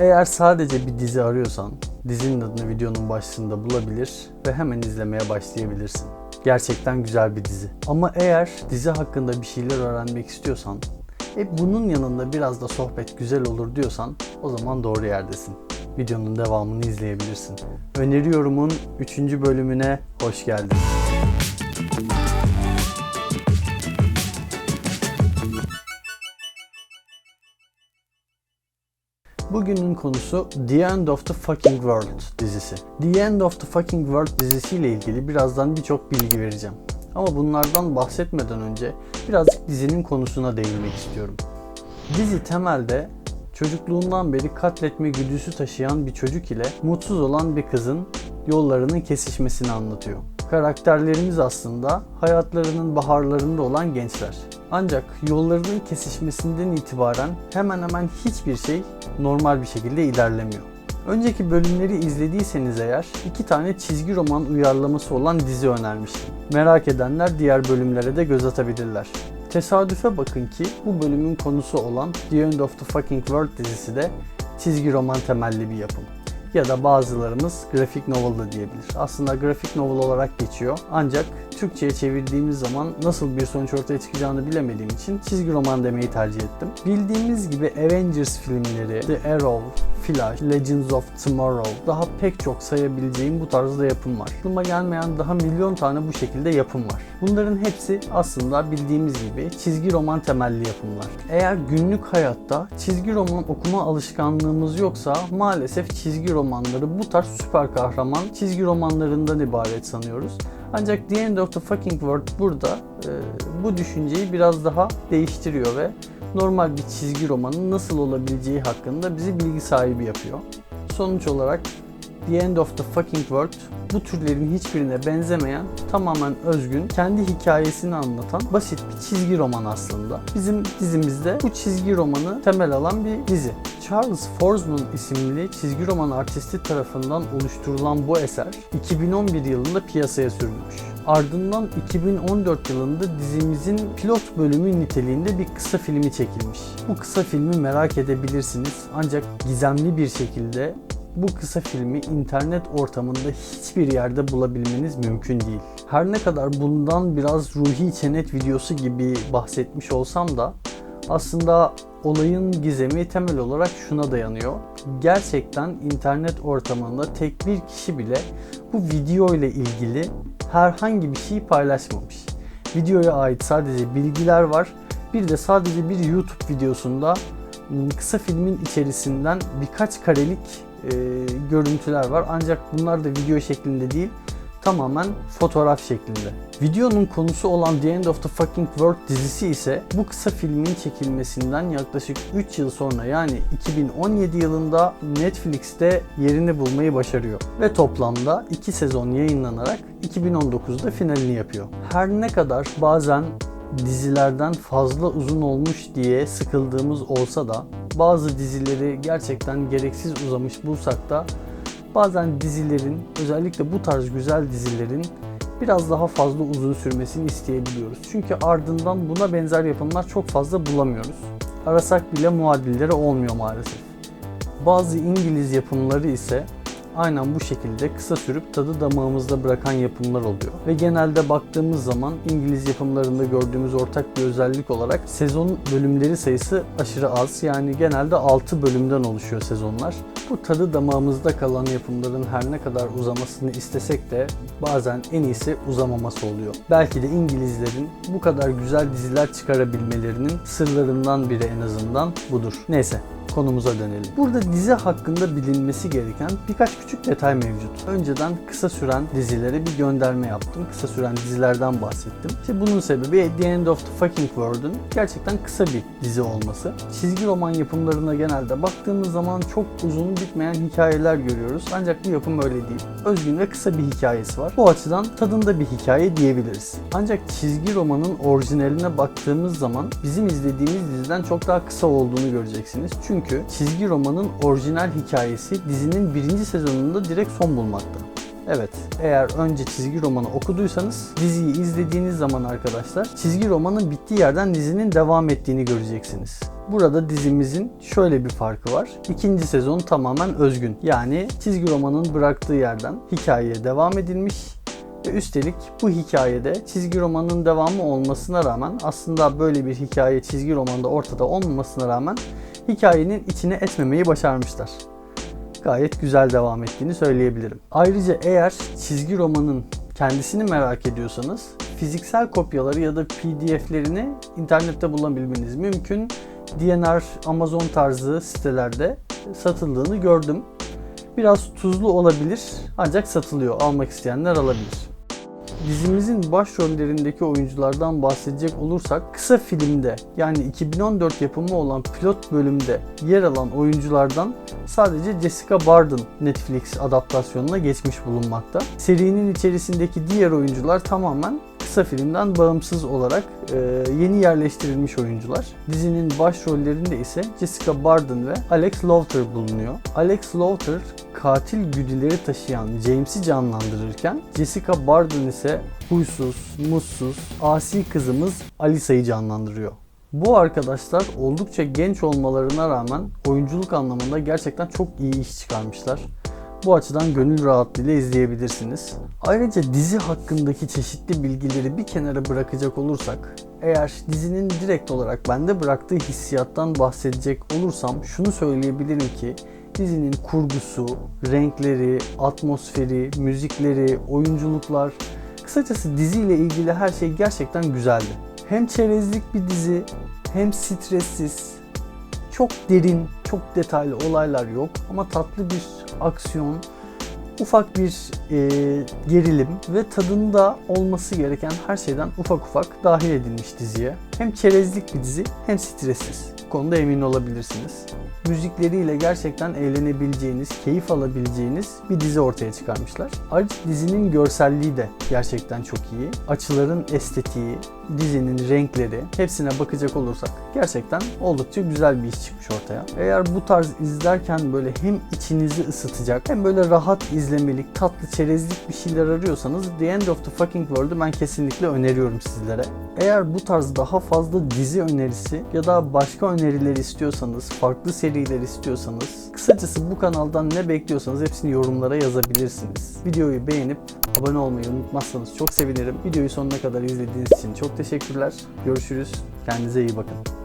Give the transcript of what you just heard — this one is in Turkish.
Eğer sadece bir dizi arıyorsan dizinin adını videonun başlığında bulabilir ve hemen izlemeye başlayabilirsin. Gerçekten güzel bir dizi. Ama eğer dizi hakkında bir şeyler öğrenmek istiyorsan e bunun yanında biraz da sohbet güzel olur diyorsan o zaman doğru yerdesin. Videonun devamını izleyebilirsin. Öneriyorumun 3. bölümüne hoş geldin. Bugünün konusu The End of the Fucking World dizisi. The End of the Fucking World dizisiyle ilgili birazdan birçok bilgi vereceğim. Ama bunlardan bahsetmeden önce birazcık dizinin konusuna değinmek istiyorum. Dizi temelde çocukluğundan beri katletme güdüsü taşıyan bir çocuk ile mutsuz olan bir kızın yollarının kesişmesini anlatıyor. Karakterlerimiz aslında hayatlarının baharlarında olan gençler. Ancak yollarının kesişmesinden itibaren hemen hemen hiçbir şey normal bir şekilde ilerlemiyor. Önceki bölümleri izlediyseniz eğer iki tane çizgi roman uyarlaması olan dizi önermiştim. Merak edenler diğer bölümlere de göz atabilirler. Tesadüfe bakın ki bu bölümün konusu olan The End of the Fucking World dizisi de çizgi roman temelli bir yapım ya da bazılarımız grafik novel da diyebilir. Aslında grafik novel olarak geçiyor. Ancak Türkçe'ye çevirdiğimiz zaman nasıl bir sonuç ortaya çıkacağını bilemediğim için çizgi roman demeyi tercih ettim. Bildiğimiz gibi Avengers filmleri, The Arrow, Flash, Legends of Tomorrow daha pek çok sayabileceğim bu tarzda yapım var. Aklıma gelmeyen daha milyon tane bu şekilde yapım var. Bunların hepsi aslında bildiğimiz gibi çizgi roman temelli yapımlar. Eğer günlük hayatta çizgi roman okuma alışkanlığımız yoksa maalesef çizgi romanları bu tarz süper kahraman çizgi romanlarından ibaret sanıyoruz. Ancak The End of the Fucking World burada e, bu düşünceyi biraz daha değiştiriyor ve normal bir çizgi romanın nasıl olabileceği hakkında bizi bilgi sahibi yapıyor. Sonuç olarak The End of the Fucking World bu türlerin hiçbirine benzemeyen, tamamen özgün, kendi hikayesini anlatan basit bir çizgi roman aslında. Bizim dizimizde bu çizgi romanı temel alan bir dizi. Charles Forsman isimli çizgi roman artisti tarafından oluşturulan bu eser 2011 yılında piyasaya sürülmüş. Ardından 2014 yılında dizimizin pilot bölümü niteliğinde bir kısa filmi çekilmiş. Bu kısa filmi merak edebilirsiniz ancak gizemli bir şekilde bu kısa filmi internet ortamında hiçbir yerde bulabilmeniz mümkün değil. Her ne kadar bundan biraz ruhi çenet videosu gibi bahsetmiş olsam da aslında olayın gizemi temel olarak şuna dayanıyor. Gerçekten internet ortamında tek bir kişi bile bu video ile ilgili herhangi bir şey paylaşmamış. Videoya ait sadece bilgiler var. Bir de sadece bir YouTube videosunda kısa filmin içerisinden birkaç karelik e, görüntüler var. Ancak bunlar da video şeklinde değil, tamamen fotoğraf şeklinde. Videonun konusu olan The End of the Fucking World dizisi ise bu kısa filmin çekilmesinden yaklaşık 3 yıl sonra yani 2017 yılında Netflix'te yerini bulmayı başarıyor. Ve toplamda 2 sezon yayınlanarak 2019'da finalini yapıyor. Her ne kadar bazen dizilerden fazla uzun olmuş diye sıkıldığımız olsa da bazı dizileri gerçekten gereksiz uzamış bulsak da bazen dizilerin özellikle bu tarz güzel dizilerin biraz daha fazla uzun sürmesini isteyebiliyoruz. Çünkü ardından buna benzer yapımlar çok fazla bulamıyoruz. Arasak bile muadilleri olmuyor maalesef. Bazı İngiliz yapımları ise aynen bu şekilde kısa sürüp tadı damağımızda bırakan yapımlar oluyor. Ve genelde baktığımız zaman İngiliz yapımlarında gördüğümüz ortak bir özellik olarak sezon bölümleri sayısı aşırı az. Yani genelde 6 bölümden oluşuyor sezonlar. Bu tadı damağımızda kalan yapımların her ne kadar uzamasını istesek de bazen en iyisi uzamaması oluyor. Belki de İngilizlerin bu kadar güzel diziler çıkarabilmelerinin sırlarından biri en azından budur. Neyse konumuza dönelim. Burada dizi hakkında bilinmesi gereken birkaç küçük detay mevcut. Önceden kısa süren dizilere bir gönderme yaptım. Kısa süren dizilerden bahsettim. İşte bunun sebebi The End of the Fucking World'un gerçekten kısa bir dizi olması. Çizgi roman yapımlarına genelde baktığımız zaman çok uzun bitmeyen hikayeler görüyoruz. Ancak bu yapım öyle değil. Özgün ve kısa bir hikayesi var. Bu açıdan tadında bir hikaye diyebiliriz. Ancak çizgi romanın orijinaline baktığımız zaman bizim izlediğimiz diziden çok daha kısa olduğunu göreceksiniz. Çünkü çünkü çizgi romanın orijinal hikayesi dizinin birinci sezonunda direkt son bulmakta. Evet, eğer önce çizgi romanı okuduysanız diziyi izlediğiniz zaman arkadaşlar çizgi romanın bittiği yerden dizinin devam ettiğini göreceksiniz. Burada dizimizin şöyle bir farkı var. İkinci sezon tamamen özgün. Yani çizgi romanın bıraktığı yerden hikayeye devam edilmiş ve üstelik bu hikayede çizgi romanın devamı olmasına rağmen aslında böyle bir hikaye çizgi romanda ortada olmamasına rağmen hikayenin içine etmemeyi başarmışlar. Gayet güzel devam ettiğini söyleyebilirim. Ayrıca eğer çizgi romanın kendisini merak ediyorsanız fiziksel kopyaları ya da PDF'lerini internette bulabilmeniz mümkün. DNR, Amazon tarzı sitelerde satıldığını gördüm. Biraz tuzlu olabilir ancak satılıyor. Almak isteyenler alabilir. Dizimizin başrollerindeki oyunculardan bahsedecek olursak kısa filmde yani 2014 yapımı olan pilot bölümde yer alan oyunculardan sadece Jessica Barden Netflix adaptasyonuna geçmiş bulunmakta. Serinin içerisindeki diğer oyuncular tamamen kısa filmden bağımsız olarak e, yeni yerleştirilmiş oyuncular. Dizinin başrollerinde ise Jessica Barden ve Alex Lowther bulunuyor. Alex Lowther katil güdüleri taşıyan James'i canlandırırken Jessica Barden ise huysuz, mutsuz, asi kızımız Alisa'yı canlandırıyor. Bu arkadaşlar oldukça genç olmalarına rağmen oyunculuk anlamında gerçekten çok iyi iş çıkarmışlar. Bu açıdan gönül rahatlığıyla izleyebilirsiniz. Ayrıca dizi hakkındaki çeşitli bilgileri bir kenara bırakacak olursak, eğer dizinin direkt olarak bende bıraktığı hissiyattan bahsedecek olursam şunu söyleyebilirim ki dizinin kurgusu, renkleri, atmosferi, müzikleri, oyunculuklar, kısacası diziyle ilgili her şey gerçekten güzeldi. Hem çerezlik bir dizi, hem stressiz, çok derin, çok detaylı olaylar yok ama tatlı bir aksiyon, ufak bir e, gerilim ve tadında olması gereken her şeyden ufak ufak dahil edilmiş diziye. Hem çerezlik bir dizi hem stressiz. Bu konuda emin olabilirsiniz. Müzikleriyle gerçekten eğlenebileceğiniz, keyif alabileceğiniz bir dizi ortaya çıkarmışlar. Ayrıca dizinin görselliği de gerçekten çok iyi. Açıların estetiği, dizinin renkleri hepsine bakacak olursak gerçekten oldukça güzel bir iş çıkmış ortaya. Eğer bu tarz izlerken böyle hem içinizi ısıtacak hem böyle rahat izlemelik, tatlı, çerezlik bir şeyler arıyorsanız The End of the Fucking World'u ben kesinlikle öneriyorum sizlere. Eğer bu tarz daha fazla dizi önerisi ya da başka öneriler istiyorsanız, farklı seriler istiyorsanız, kısacası bu kanaldan ne bekliyorsanız hepsini yorumlara yazabilirsiniz. Videoyu beğenip abone olmayı unutmazsanız çok sevinirim. Videoyu sonuna kadar izlediğiniz için çok teşekkürler. Görüşürüz. Kendinize iyi bakın.